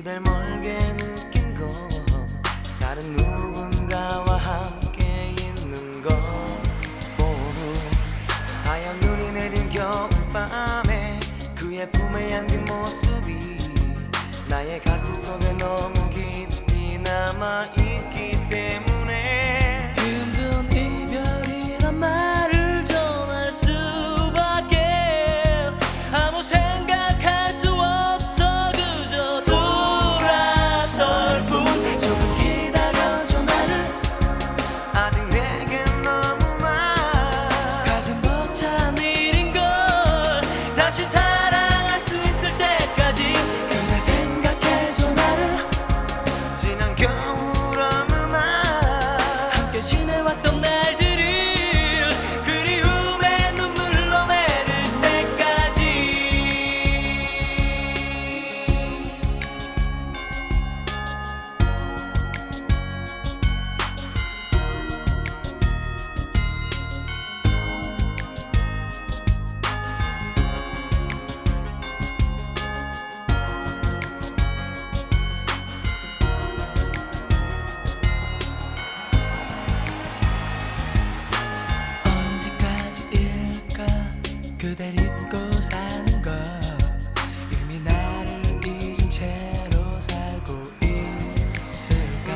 그댈 멀게 느낀 건 다른 누군가와 함께 있는 것 모두 하얀 눈이 내린 겨울밤에 그의 품에 안긴 모습이 나의 가슴 속에 다시 사 그댈 잊고 사는 것 이미 나를 잊은 채로 살고 있을까?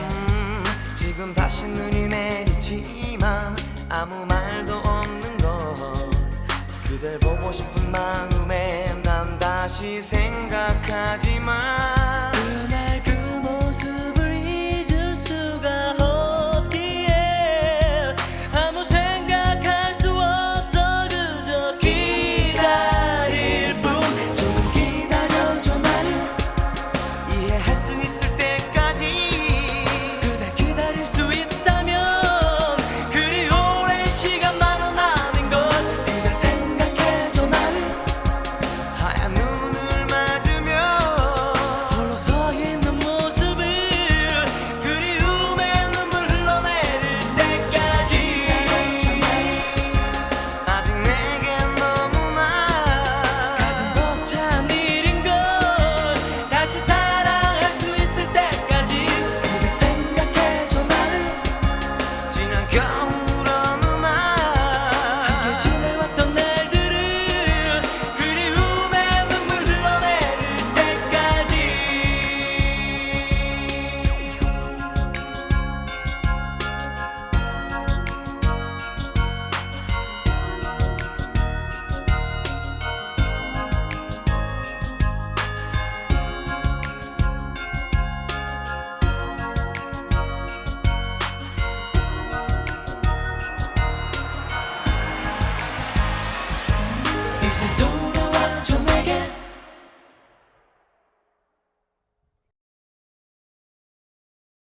지금 다시 눈이 내리지만 아무 말도 없는 걸 그댈 보고 싶은 마음에 난 다시 생각하지만